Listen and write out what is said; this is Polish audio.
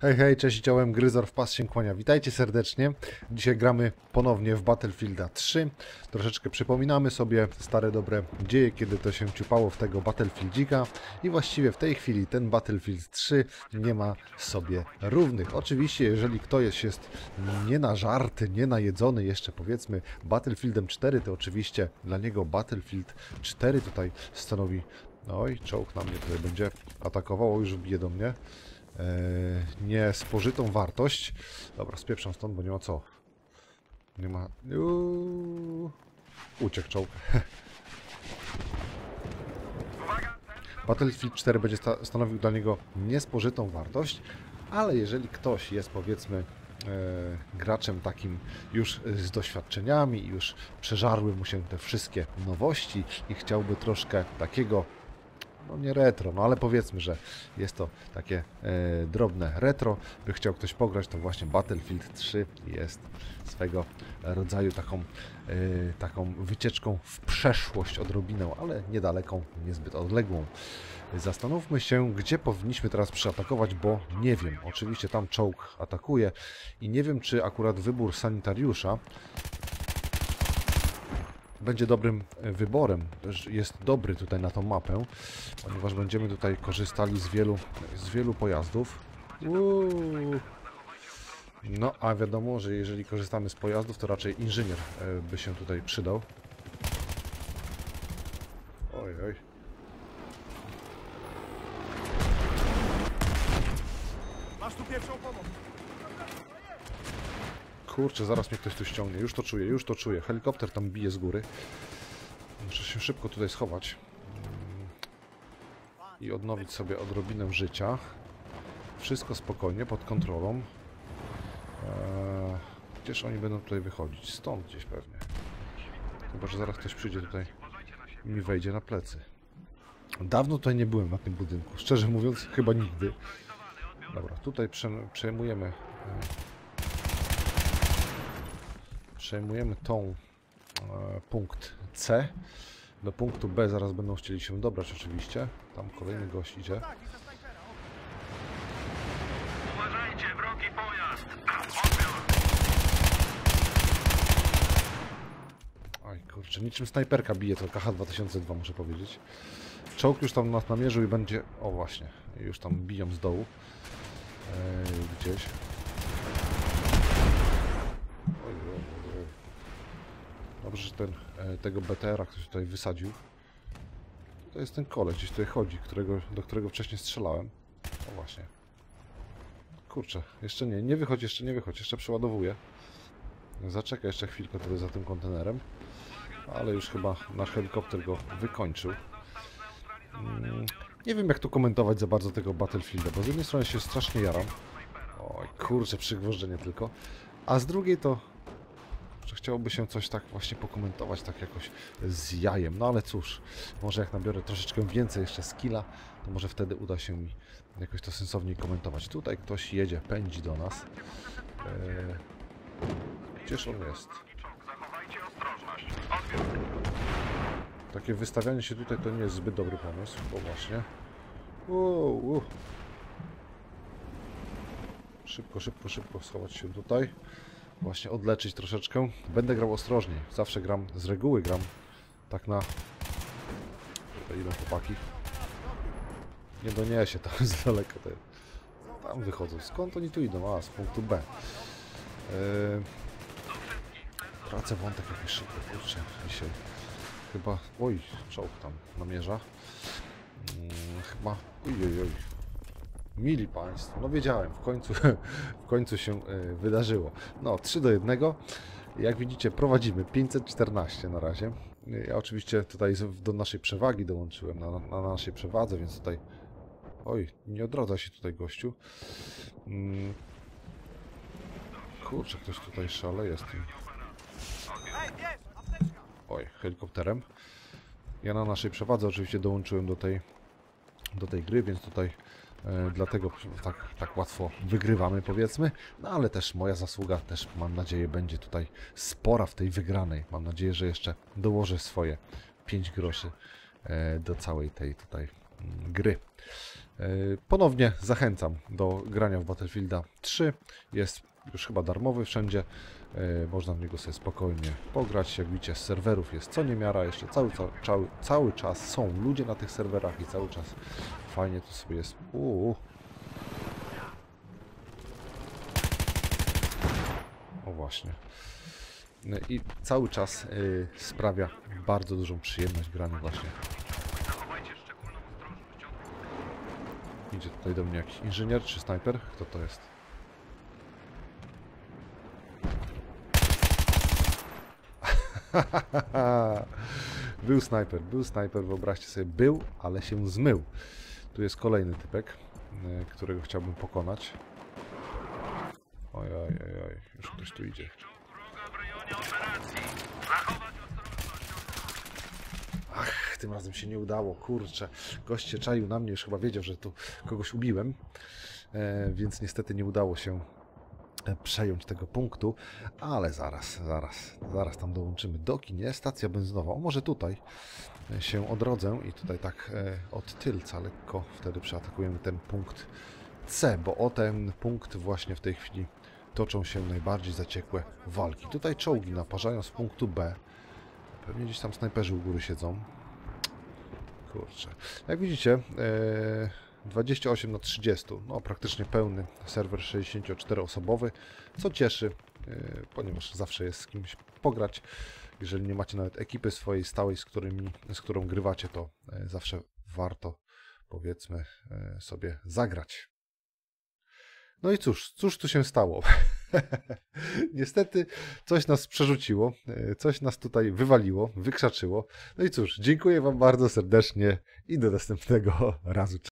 Hej, hej, cześć, czołem, Gryzor w pas się kłania. Witajcie serdecznie. Dzisiaj gramy ponownie w Battlefielda 3. Troszeczkę przypominamy sobie stare dobre dzieje, kiedy to się ciupało w tego Battlefieldika. I właściwie w tej chwili ten Battlefield 3 nie ma sobie równych. Oczywiście, jeżeli ktoś jest nie na żarty, nie najedzony jeszcze powiedzmy Battlefieldem 4, to oczywiście dla niego Battlefield 4 tutaj stanowi... Oj, czołg na mnie tutaj będzie atakował, już bije do mnie. Eee, niespożytą wartość. Dobra, spieprzam stąd, bo nie ma co. Nie ma... Uuu. Uciekł czołg. Battlefield 4 będzie sta stanowił dla niego niespożytą wartość, ale jeżeli ktoś jest powiedzmy e, graczem takim już z doświadczeniami, już przeżarły mu się te wszystkie nowości i chciałby troszkę takiego no nie retro, no ale powiedzmy, że jest to takie e, drobne retro. By chciał ktoś pograć, to właśnie Battlefield 3 jest swego rodzaju taką, e, taką wycieczką w przeszłość odrobinę, ale niedaleką, niezbyt odległą. Zastanówmy się, gdzie powinniśmy teraz przyatakować, bo nie wiem. Oczywiście tam czołg atakuje i nie wiem, czy akurat wybór sanitariusza będzie dobrym e, wyborem. Jest dobry tutaj na tą mapę, ponieważ będziemy tutaj korzystali z wielu, z wielu pojazdów. Uuu. No, a wiadomo, że jeżeli korzystamy z pojazdów, to raczej inżynier e, by się tutaj przydał. Oj, oj. Masz tu pierwszą pomoc. Kurczę, zaraz mnie ktoś tu ściągnie. Już to czuję, już to czuję. Helikopter tam bije z góry. Muszę się szybko tutaj schować. Mm. I odnowić sobie odrobinę życia. Wszystko spokojnie, pod kontrolą. Eee, gdzież oni będą tutaj wychodzić? Stąd gdzieś pewnie. Chyba, że zaraz ktoś przyjdzie tutaj i mi wejdzie na plecy. Dawno tutaj nie byłem na tym budynku. Szczerze mówiąc, chyba nigdy. Dobra, tutaj prze- przejmujemy e, przejmujemy tą e, punkt C. Do punktu B zaraz będą chcieli się dobrać oczywiście. Tam kolejny gość idzie. Uważajcie, wrogi pojazd! Oj kurczę, niczym snajperka bije to KH-2002 muszę powiedzieć. Czołg już tam nas namierzył i będzie... O właśnie, już tam biją z dołu. E, gdzieś. Oj, oj, oj, oj. Dobrze, że ten, e, tego BTR-a ktoś tutaj wysadził. To jest ten koleś, gdzieś tutaj chodzi, którego, do którego wcześniej strzelałem. O właśnie. Kurczę, jeszcze nie, nie wychodź, jeszcze nie wychodź, jeszcze przeładowuję. Zaczekaj jeszcze chwilkę tutaj za tym kontenerem. Ale już chyba nasz helikopter go wykończył. Mm, Nie wiem jak tu komentować za bardzo tego Battlefielda, bo z jednej strony się strasznie jaram. Oj, kurczę, przygwożdżenie tylko. A z drugiej to że chciałoby się coś tak właśnie pokomentować, tak jakoś z jajem. No ale cóż, może jak nabiorę troszeczkę więcej jeszcze skilla, to może wtedy uda się mi jakoś to sensowniej komentować. Tutaj ktoś jedzie, pędzi do nas. Eee, gdzież on jest? Takie wystawianie się tutaj to nie jest zbyt dobry pomysł, bo właśnie. Uuu. Szybko, szybko, szybko schować się tutaj. Właśnie odleczyć troszeczkę. Będę grał ostrożnie. Zawsze gram, z reguły gram tak na... Tutaj idą chłopaki. Nie doniesie, tam jest daleko. Te... Tam wychodzą. Skąd oni tu idą? A, z punktu B. Yy... Tracę wątek jakiś szybko, kurczę, dzisiaj. Chyba... Oj, czołg tam namierza. Mm, chyba... Oj, oj. Mili Państwo, no wiedziałem, w końcu, w końcu się e, wydarzyło. No, 3 do 1. Jak widzicie, prowadzimy 514 na razie. Ja oczywiście tutaj do naszej przewagi dołączyłem, na, na naszej przewadze, więc tutaj... Oj, nie odradza się tutaj gościu. Mm. Kurczę, ktoś tutaj szaleje z tym oj, helikopterem. Ja na naszej przewadze oczywiście dołączyłem do tej, do tej gry, więc tutaj dlatego tak, tak łatwo wygrywamy powiedzmy. No ale też moja zasługa też mam nadzieję będzie tutaj spora w tej wygranej. Mam nadzieję, że jeszcze dołożę swoje 5 groszy e, do całej tej tutaj mm, gry. Yy, Ponownie zachęcam do grania w Battlefielda 3. Jest już chyba darmowy wszędzie. Yy, Można w niego sobie spokojnie pograć. Jak widzicie, serwerów jest co niemiara. Jeszcze cały, ca- cały, cały czas są ludzie na tych serwerach i cały czas fajnie to sobie jest. Uuu. O właśnie. Yy, I cały czas yy, sprawia bardzo dużą przyjemność grania właśnie. Idzie tutaj do mnie jakiś inżynier czy snajper? Kto to jest? był snajper, był snajper, wyobraźcie sobie, był, ale się zmył. Tu jest kolejny typek, y, którego chciałbym pokonać. Oj, oj, oj, oj, już ktoś tu idzie. Ach, tym razem się nie udało, kurczę. Gość się czaił na mnie, już chyba wiedział, że tu kogoś ubiłem, e, więc niestety nie udało się e, przejąć tego punktu, ale zaraz, zaraz, zaraz tam dołączymy do nie stacja benzynowa, o może tutaj e, się odrodzę i tutaj tak e, od tylca lekko wtedy przeatakujemy ten punkt C, bo o ten punkt właśnie w tej chwili toczą się najbardziej zaciekłe walki. Tutaj czołgi naparzają z punktu B, Pewnie gdzieś tam snajperzy u góry siedzą. Kurczę. Jak widzicie, e, 28 na 30. No, praktycznie pełny serwer 64-osobowy, co cieszy, e, ponieważ zawsze jest z kimś pograć. Jeżeli nie macie nawet ekipy swojej stałej, z, którymi, z którą grywacie, to e, zawsze warto, powiedzmy, e, sobie zagrać. No i cóż, cóż tu się stało? Niestety coś nas przerzuciło, coś nas tutaj wywaliło, wykrzaczyło. No i cóż, dziękuję Wam bardzo serdecznie i do następnego razu.